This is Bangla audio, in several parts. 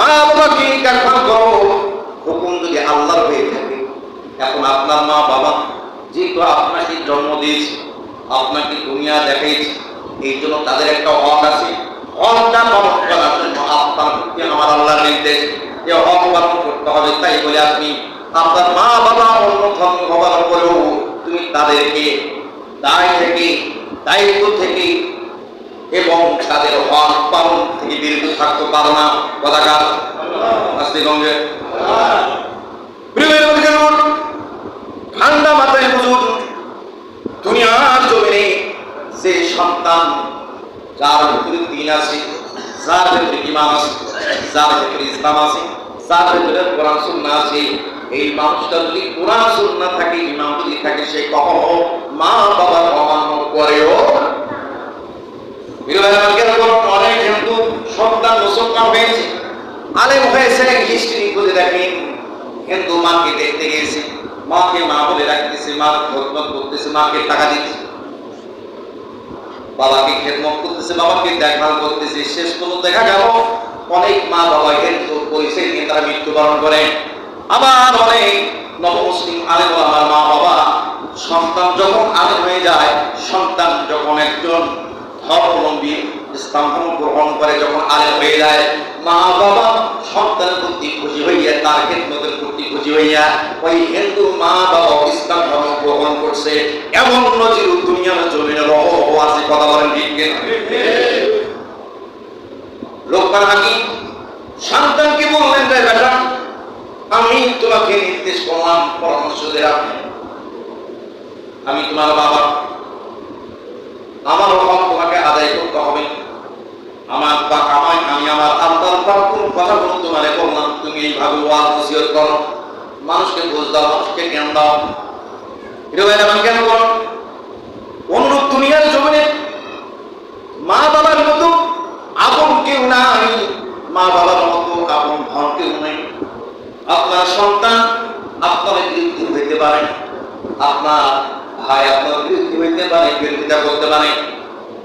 মা বাবাকে কারখান করো হুকুম যদি আল্লাহর হয়ে থাকে, এখন আপনার মা বাবা যেহেতু আপনাকে জন্ম দিয়েছে, আপনাকে দুনিয়া দেখাইছে, এই জন্য তাদের একটা হক আছে। হকটা পালন করার জন্য আপনার প্রতি আমার আল্লাহর নির্দেশ। যে হক পালন করতে হবে, তাই বলে আপনি আপনার মা বাবা অন্য ধর্ম হবার পরেও তুমি তাদেরকে দায় থেকে, দায়িত্ব থেকে এবং তাদের হক পালন থেকে বিরত থাকতে পারো না। প্রিয় বন্ধুগণ, ঠান্ডা মাথায় বুঝুন দুনিয়ার জমিনে যে সন্তান যার ভিতরে দিন আছে যার ভিতরে ইমান আছে যার ভিতরে ইসলাম আছে যার ভিতরে কোরআন সুন্নাহ আছে এই মানুষটা যদি কোরআন সুন্নাহ থাকে ইমান যদি থাকে সে কখনো মা বাবার অমান্য করেও অনেক হিন্দু সন্তান মুসলমান হয়েছে আলেম হয়েছে হিস্ট্রি খুঁজে দেখেন হিন্দু মাকে দেখতে গিয়েছে। মাকে মা বলে রাখতেছে মা খেদমত করতেছে, মাকে টাকা দিচ্ছে বাবাকে খেদমত করতেছে, বাবাকে দেখভাল করতেছে। শেষ পর্যন্ত দেখা গেল, অনেক মা বাবা হিন্দু পরিচয় নিয়ে তারা মৃত্যুবরণ করে। আবার অনেক নবমুসলিম আলেম আমার মা বাবা সন্তান যখন আলেম হয়ে যায়, সন্তান যখন একজন ধর্মাবলম্বী ইসলাম গ্রহণ করে যখন আলেম হয়ে যায়, মা বাবা সন্তানের প্রতি খুশি হইয়া, তার খেদমতের প্রতি খুশি হইয়া ওই হিন্দু মা বাবা ইসলাম ধর্ম গ্রহণ করছে। এমন নজির দুনিয়ার জমিনে রহ আছে কথা বলেন ঠিক? লোকমান হাকিম সন্তানকে বললেন রে বেটা? আমি তোমাকে নির্দেশ করলাম, পরামর্শ দিলাম আমি তোমার বাবা আমার হক তোমাকে আদায় করতে হবে। আমার বা আমায়, আমি আমার আল্লাহর পাক কোন কথাগুলো তোমারে বললাম, তুমি এইভাবে ওয়াজ নসিহত করো। মানুষকে বুঝ দাও, মানুষকে জ্ঞান দাও। এটা ভাই কেন করো অনুরূপ দুনিয়ার জমিনে মা বাবার মতো আপন কেউ নাই মা বাবার মতো আপন ধন কেউ নাই। আপনার সন্তান আপনার বিরুদ্ধে হইতে পারে, আপনার ভাই আপনার বিরুদ্ধে হইতে পারে, বিরোধিতা করতে পারে।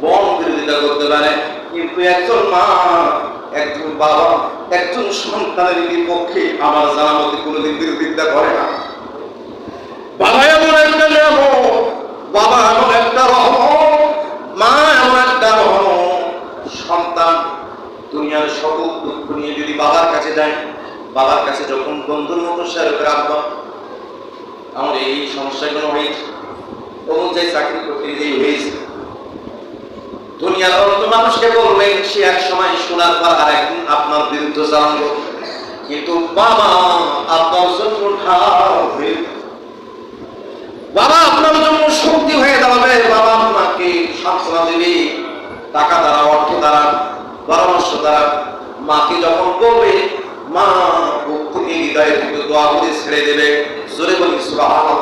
বোন বিরোধিতা করতে পারে। কিন্তু একজন মা, একজন বাবা, একজন সন্তানের বিপক্ষে আমার জানা মতে কোনোদিন বিরোধিতা করে না। বাবা এমন একটা নিয়ামত, বাবা এমন একটা রহমত, মা এমন একটা রহমত। সন্তান দুনিয়ার সকল দুঃখ নিয়ে যদি বাবার কাছে যায়, বাবার কাছে যখন বন্ধুর মতো শেয়ার করে আমার এই সমস্যাগুলো হয়েছে। অনুযায়ী চাকরি করতে গিয়ে হয়েছে দুনিয়ার অন্য মানুষকে বলবেন সে এক সময় শোনার পর আর একদিন আপনার বিরুদ্ধে জানাব কিন্তু বাবা, আপনার জন্য বাবা, আপনার জন্য শক্তি হয়ে দাঁড়াবে। বাবা আপনাকে সান্ত্বনা দেবে, টাকা দ্বারা, অর্থ দ্বারা, পরামর্শ দ্বারা। মাকে যখন বলবে, মা থেকে হৃদয় থেকে দোয়া করে ছেড়ে দেবে। জোরে বলি, সুবহানাল্লাহ।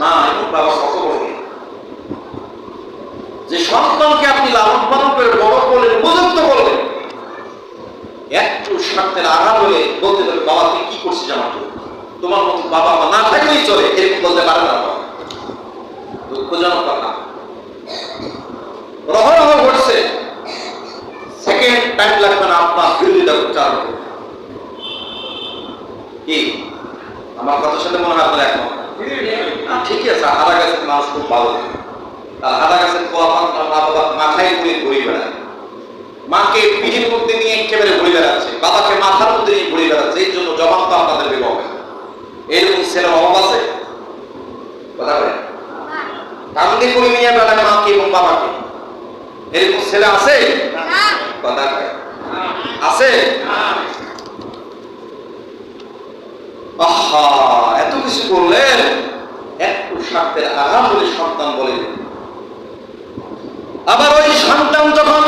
মা বাবা কত বড় যে সন্তানকে আপনি লালন পালন করে বড় করলেন, উপযুক্ত করলেন। একটু স্বার্থের আঘাত হলে বলতে পারে, বাবা, তুই কি করছিস আমাকে? তোমার মতো বাবা মা না থাকলেই চলে, এরকম বলতে পারে না দুঃখজনক কথা। রহ রহ ঘটছে। সেকেন্ড টাইম লাগবে না আপনার বিরোধিতা কি? আমার কথার সাথে মনে হয় আপনার একমত? ঠিকই আছে, হারা গাছের মানুষ খুব ভালো। তার বাবা মাথায় করে ঘুরে বেড়ায়। মাকে পিঠের মধ্যে নিয়ে একেবারে ঘুরে বেড়াচ্ছে। বাবাকে মাথার মধ্যে নিয়ে ঘুরে বেড়াচ্ছে। এই জন্য জবাব তো আপনাদের দেবে হবে এরকম ছেলের অভাব আছে? কথা বলেন। কান্দে করে নিয়ে বেড়ায় মাকে এবং বাবাকে। এরকম ছেলে আছে? কথা। আছে? আহা, এত কিছু করলেন। একটু স্বার্থের আঘাত বলে সন্তান বলে। আবার ওই সন্তান যখন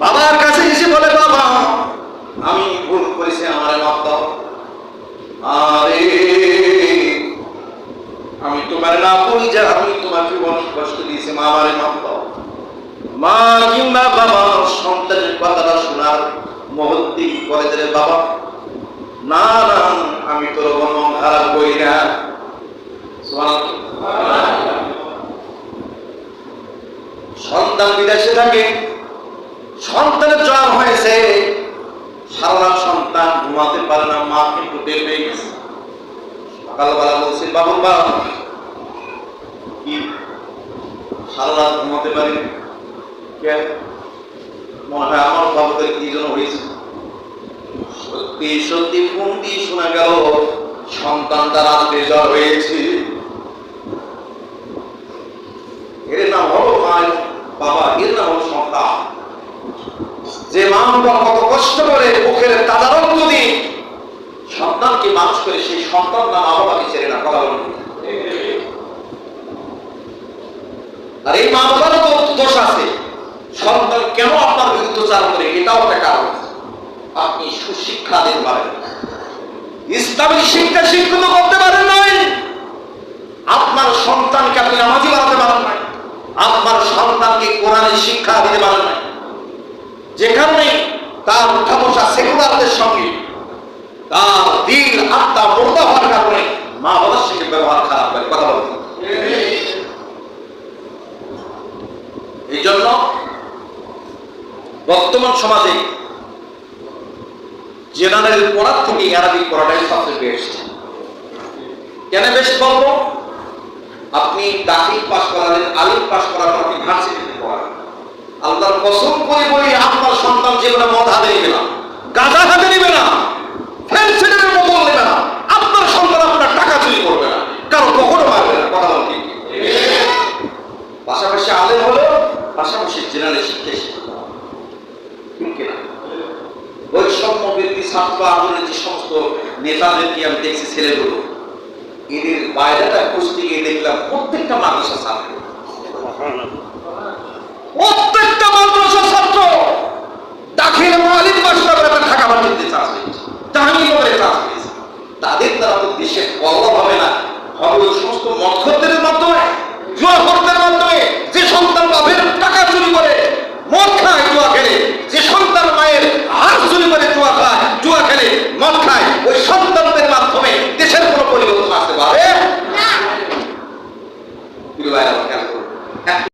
বাবার কাছে এসে বলে, বাবা, আমি ভুল করেছি আমার দাও আরে, আমি তোমার না বলি যে আমি তোমাকে অনেক কষ্ট দিয়েছি, মা আমারে দাও মা কিংবা বাবা, সন্তানের কথাটা শোনার মহত্তি করে দিলে, বাবা, না না, আমি তোর কোনো খারাপ করি না। সন্তান বিদেশে থাকে, সন্তানের জ্বর হয়েছে, সারা সন্তান ঘুমাতে পারে না, মা কিন্তু টের সকালবেলা বলছে বাবুর বা কি? সারা ঘুমাতে পারি মনে হয় আমার বাবুদের কি জন্য হয়েছে? সত্যি সত্যি ফোন দিয়ে শোনা গেল, সন্তানটা রাত্রে জ্বর হয়েছে। যে মা কত কষ্ট করে মুখের তাজা রক্ত দিয়ে সন্তানকে মানুষ করে সেই সন্তান না মা বাবাকে ছেড়ে না? কথা বলুন। আর এই মা বাবারও তো দোষ আছে। সন্তান কেন আপনার বিরুদ্ধচার করে? এটাও একটা কারণ। আপনি সুশিক্ষা দিতে পারেন। ইসলামিক শিক্ষা শিক্ষিত করতে পারেন নাই আপনার সন্তানকে আপনি নামাজি বানাতে পারেন নাই আপনার সন্তানকে কোরআনের শিক্ষা দিতে পারেন নাই যে কারণে তার উঠা সেকুলারদের সঙ্গে, তার দিল, আত্মা মোটা হওয়ার কারণে মা বাবার সঙ্গে ব্যবহার খারাপ করে, কথা বলতে এই জন্য বর্তমান সমাজে জেনারেল পড়ার থেকে অ্যারাবিক পড়াটাই সবচেয়ে বেস্ট কেন বেস্ট বলব? আপনি দাখিল পাশ করালেন, আলিম পাশ করার পর আপনি পড়ালেন আল্লাহর কসম করে বলি, আপনার সন্তান জীবনে মদ হাতে নিবে না, গাঁজা হাতে নিবে না ফেন্সিলের বোতল নেবে না, আপনার সন্তান আপনার টাকা চুরি করবে না। কারণ কখনো মারবে না, কথা বলতে পাশাপাশি আলেম হলো, পাশাপাশি শিক্ষা শিখতে? বৈষম্য বৃদ্ধি, ছাত্র আন্দোলনের যে সমস্ত নেতাদেরকে আমি দেখছি, ছেলেগুলো, এদের বাইরেটা খুঁজতে গিয়ে দেখলাম, প্রত্যেকটা মাদ্রাসা ছাত্র প্রত্যেকটা